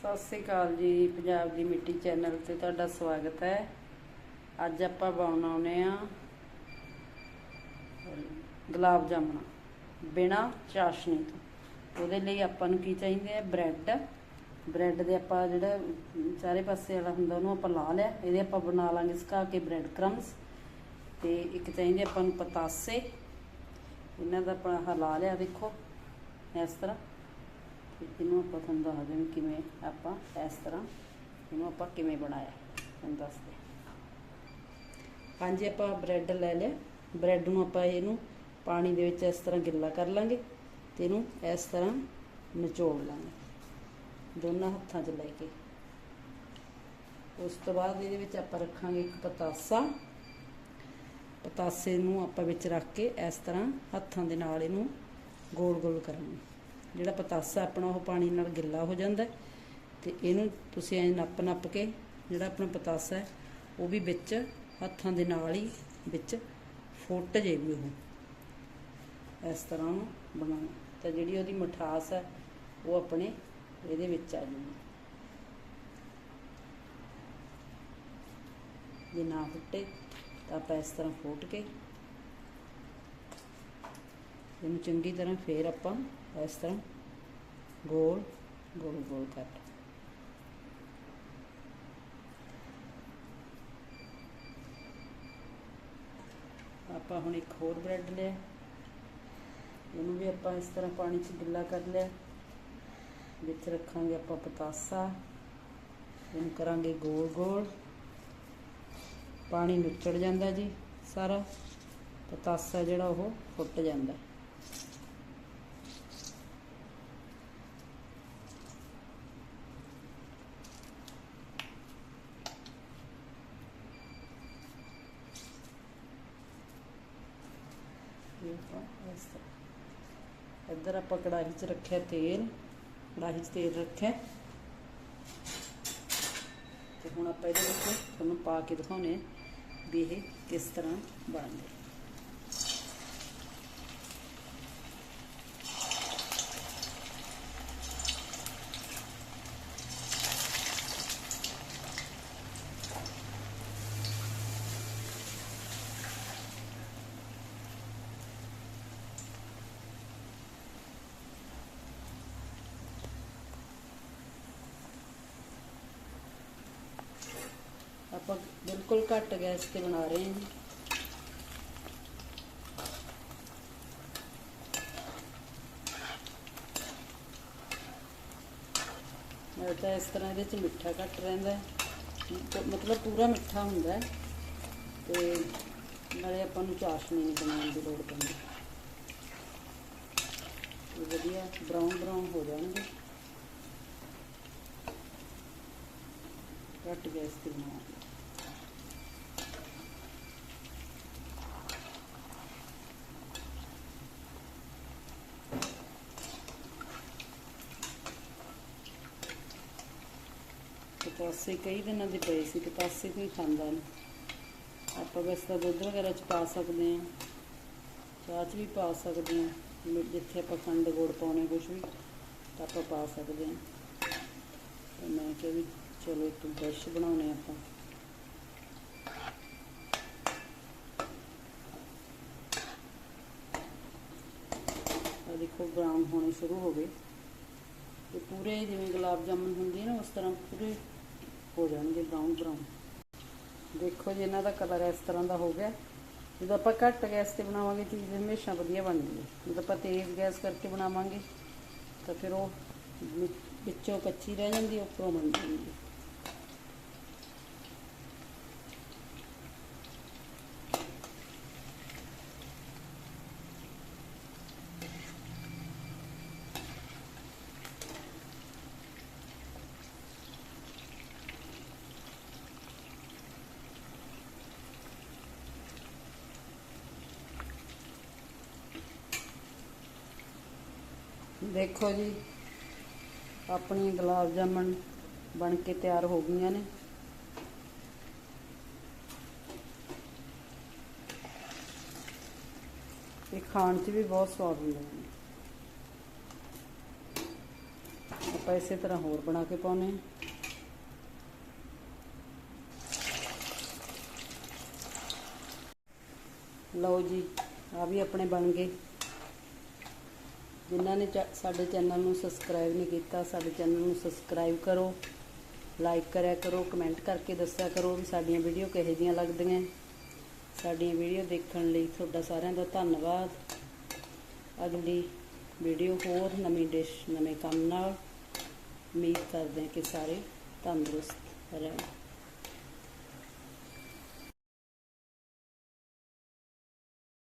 ਸਤਿ ਸ੍ਰੀ ਅਕਾਲ ਜੀ, ਪੰਜਾਬ ਦੀ ਮਿੱਟੀ ਚੈਨਲ ਤੇ ਤੁਹਾਡਾ ਸਵਾਗਤ ਹੈ। ਅੱਜ ਆਪਾਂ ਬਣਾਉਣੇ ਆ ਗੁਲਾਬ ਜਾਮਣਾ, ਬਿਨਾ ਚਾਸ਼ਨੀ ਤੋਂ। ਉਹਦੇ ਲਈ ਆਪਾਂ ਨੂੰ ਕੀ ਚਾਹੀਦੇ ਆ? ਬ੍ਰੈਡ। ਬ੍ਰੈਡ ਦੇ ਆਪਾਂ ਜਿਹੜਾ ਚਾਰੇ ਪਾਸੇ ਵਾਲਾ ਹੁੰਦਾ, ਉਹਨੂੰ ਆਪਾਂ ਲਾ ਲਿਆ। ਇਹਦੇ ਆਪਾਂ ਬਣਾ ਲਾਂਗੇ ਸੁਕਾ ਕੇ ਬ੍ਰੈਡ ਕ੍ਰਮਸ ਤੇ ਇੱਕ ਚਾਹੀਦੇ ਆਪਾਂ ਨੂੰ ਪਤਾਸੇ। ਇਹਨਾਂ ਦਾ ਆਪਾਂ ਹਲਾ ਲਿਆ, ਦੇਖੋ। ਇਸ ਤਰ੍ਹਾਂ। ਇਹਨੂੰ ਆਪਾਂ ਤੁਹਾਨੂੰ ਦੱਸਦੇ ਹਾਂ ਵੀ ਕਿਵੇਂ ਆਪਾਂ ਇਸ ਤਰ੍ਹਾਂ ਇਹਨੂੰ ਆਪਾਂ ਕਿਵੇਂ ਬਣਾਇਆ ਤੁਹਾਨੂੰ ਦੱਸਦੇ ਪੰਜ ਆਪਾਂ ਬ੍ਰੈਡ ਲੈ ਲਿਆ। ਬ੍ਰੈਡ ਨੂੰ ਆਪਾਂ ਇਹਨੂੰ ਪਾਣੀ ਦੇ ਵਿੱਚ ਇਸ ਤਰ੍ਹਾਂ ਗਿੱਲਾ ਕਰ ਲਾਂਗੇ ਤੇ ਇਹਨੂੰ ਇਸ ਤਰ੍ਹਾਂ ਨਿਚੋੜ ਲਾਂਗੇ, ਦੋਨਾਂ ਹੱਥਾਂ 'ਚ ਲੈ ਕੇ। ਉਸ ਤੋਂ ਬਾਅਦ ਇਹਦੇ ਵਿੱਚ ਆਪਾਂ ਰੱਖਾਂਗੇ ਇੱਕ ਪਤਾਸਾ। ਪਤਾਸੇ ਨੂੰ ਆਪਾਂ ਵਿੱਚ ਰੱਖ ਕੇ ਇਸ ਤਰ੍ਹਾਂ ਹੱਥਾਂ ਦੇ ਨਾਲ ਇਹਨੂੰ ਗੋਲ ਗੋਲ ਕਰਾਂਗੇ। ਜਿਹੜਾ ਪਤਾਸਾ ਆਪਣਾ ਉਹ ਪਾਣੀ ਨਾਲ ਗਿੱਲਾ ਹੋ ਜਾਂਦਾ ਹੈ ਤੇ ਇਹਨੂੰ ਤੁਸੀਂ ਐਂ ਨੱਪ ਨੱਪ ਕੇ ਜਿਹੜਾ ਆਪਣਾ ਪਤਾਸਾ ਹੈ, ਉਹ ਵੀ ਵਿੱਚ ਹੱਥਾਂ ਦੇ ਨਾਲ ਹੀ ਵਿੱਚ ਫੁੱਟ ਜੇ ਵੀ ਉਹ। ਇਸ ਤਰ੍ਹਾਂ ਉਹਨੂੰ ਬਣਾਉਣਾ। ਤਾਂ ਜਿਹੜੀ ਉਹਦੀ ਮਠਾਸ ਹੈ, ਉਹ ਆਪਣੇ ਇਹਦੇ ਵਿੱਚ ਆ ਜਾਊਗੀ। ਜੇ ਨਾ ਫੁੱਟੇ, ਤਾਂ ਆਪਾਂ ਇਸ ਤਰ੍ਹਾਂ ਫੋਟ ਕੇ ਇਹਨੂੰ ਚੰਗੀ ਤਰ੍ਹਾਂ ਫੇਰ ਆਪਾਂ ਇਸ ਤਰ੍ਹਾਂ ਗੋਲ ਗੋਲ ਗੋਲ ਕਰ ਆਪਾਂ ਹੁਣ ਇੱਕ ਹੋਰ ਬ੍ਰੈਡ ਲਿਆ। ਇਹਨੂੰ ਵੀ ਆਪਾਂ ਇਸ ਤਰ੍ਹਾਂ ਪਾਣੀ 'ਚ ਗਿੱਲਾ ਕਰ ਲਿਆ। ਵਿੱਚ ਰੱਖਾਂਗੇ ਆਪਾਂ ਪਤਾਸਾ। ਇਹਨੂੰ ਕਰਾਂਗੇ ਗੋਲ ਗੋਲ। ਪਾਣੀ ਨੁੱਚੜ ਜਾਂਦਾ ਜੀ ਸਾਰਾ। ਪਤਾਸਾ ਜਿਹੜਾ ਉਹ ਫੁੱਟ ਜਾਂਦਾ। ਇੱਧਰ ਆਪਾਂ ਕੜਾਹੀ 'ਚ ਰੱਖਿਆ ਤੇਲ, ਕੜਾਹੀ 'ਚ ਤੇਲ ਰੱਖਿਆ। ਤੇ ਹੁਣ ਆਪਾਂ ਇਹਦੇ ਵਿੱਚ ਤੁਹਾਨੂੰ ਪਾ ਕੇ ਦਿਖਾਉਣੇ ਵੀ ਇਹ ਕਿਸ ਤਰ੍ਹਾਂ ਬਣਦੇ ਆਪਾਂ ਬਿਲਕੁਲ ਘੱਟ ਗੈਸ ਤੇ ਬਣਾ ਰਹੇ ਹਾਂ ਜੀ। ਮੈਂ ਤਾਂ ਇਸ ਤਰ੍ਹਾਂ ਇਹਦੇ ਚ ਮਿੱਠਾ ਘੱਟ ਰਹਿੰਦਾ ਮਤਲਬ ਪੂਰਾ ਮਿੱਠਾ ਹੁੰਦਾ ਹੈ। ਤੇ ਨਾਲੇ ਆਪਾਂ ਨੂੰ ਚਾਸ਼ਨੀ ਨਹੀਂ ਬਣਾਉਣ ਦੀ ਲੋੜ ਪੈਂਦੀ। ਵਧੀਆ ਬਰਾਊਨ ਬਰਾਊਨ ਹੋ ਜਾਣਗੇ। ਘੱਟ ਗੈਸ ਤੇ ਬਣਾਵਾਂਗੇ ਪਤਾਸੇ ਕਈ ਦਿਨਾਂ ਦੇ ਪਏ ਸੀ ਪਤਾਸੇ ਕੋਈ ਖਾਂਦਾ ਨਹੀਂ। ਆਪਾਂ ਵੈਸੇ ਤਾਂ ਦੁੱਧ ਵਗੈਰਾ ਚ ਪਾ ਸਕਦੇ ਹਾਂ। ਚਾਹ ਚ ਵੀ ਪਾ ਸਕਦੇ ਹਾਂ। ਜਿੱਥੇ ਆਪਾਂ ਖੰਡ ਗੁੜ ਪਾਉਣੇ ਕੁਝ ਵੀ, ਤਾਂ ਆਪਾਂ ਪਾ ਸਕਦੇ ਹਾਂ। ਤੇ ਮੈਂ ਕਿਹਾ ਵੀ ਚਲੋ ਇੱਕ ਡਿਸ਼ ਬਣਾਉਣੇ ਆਪਾਂ। ਆ ਦੇਖੋ ਬਰਾਊਨ ਹੋਣੇ ਸ਼ੁਰੂ ਹੋ ਗਏ। ਤੇ ਪੂਰੇ ਜਿਵੇਂ ਗੁਲਾਬ ਜਾਮਨ ਹੁੰਦੇ ਹੈ ਨਾ ਉਸ ਤਰ੍ਹਾਂ ਪੂਰੇ ਹੋ ਜਾਣਗੇ ਬਰਾਊਨ ਬਰਾਊਨ ਦੇਖੋ ਜੀ, ਇਹਨਾਂ ਦਾ ਕਲਰ ਇਸ ਤਰ੍ਹਾਂ ਦਾ ਹੋ ਗਿਆ। ਜਦੋਂ ਆਪਾਂ ਘੱਟ ਗੈਸ ਤੇ ਬਣਾਵਾਂਗੇ, ਚੀਜ਼ ਹਮੇਸ਼ਾ ਵਧੀਆ ਬਣਦੀ ਹੈ। ਜਦੋਂ ਆਪਾਂ ਤੇਜ਼ ਗੈਸ ਕਰਕੇ ਬਣਾਵਾਂਗੇ, ਤਾਂ ਫਿਰ ਉਹ ਵਿੱਚੋਂ ਕੱਚੀ ਰਹਿ ਜਾਂਦੀ ਉੱਪਰੋਂ ਬਣ ਜਾਂਦੀ ਹੈ। ਦੇਖੋ ਜੀ, ਆਪਣੀ ਗੁਲਾਬ ਜਾਮਣ ਬਣ ਕੇ ਤਿਆਰ ਹੋ ਗਈਆਂ ਨੇ। ਇਹ ਖਾਣ 'ਚ ਵੀ ਬਹੁਤ ਸਵਾਦ ਹੁੰਦੇ ਨੇ। ਆਪਾਂ ਆਪਾਂ ਇਸੇ ਤਰ੍ਹਾਂ ਹੋਰ ਬਣਾ ਕੇ ਪਾਉਨੇ ਆ ਲਓ ਜੀ ਆ ਵੀ ਆਪਣੇ ਬਣ ਗਏ। ਜਿਨ੍ਹਾਂ ਨੇ ਚੈ- ਸਾਡੇ ਚੈਨਲ ਨੂੰ ਸਬਸਕ੍ਰਾਈਬ ਨਹੀਂ ਕੀਤਾ, ਸਾਡੇ ਚੈਨਲ ਨੂੰ ਸਬਸਕ੍ਰਾਈਬ ਕਰੋ ਲਾਈਕ ਕਰਿਆ ਕਰੋ ਕਮੈਂਟ ਕਰਕੇ ਦੱਸਿਆ ਕਰੋ ਵੀ ਸਾਡੀਆਂ ਵੀਡੀਓ ਕਿਹੋ ਜਿਹੀਆਂ ਲੱਗਦੀਆਂ। ਸਾਡੀਆਂ ਵੀਡੀਓ ਦੇਖਣ ਲਈ ਤੁਹਾਡਾ ਸਾਰਿਆਂ ਦਾ ਧੰਨਵਾਦ। ਅਗਲੀ ਵੀਡੀਓ ਹੋਰ ਨਵੀਂ ਡਿਸ਼ ਨਵੇਂ ਕੰਮ ਨਾਲ ਉਮੀਦ ਕਰਦੇ ਹਾਂ ਕਿ ਸਾਰੇ ਤੰਦਰੁਸਤ ਰਹਿਣ।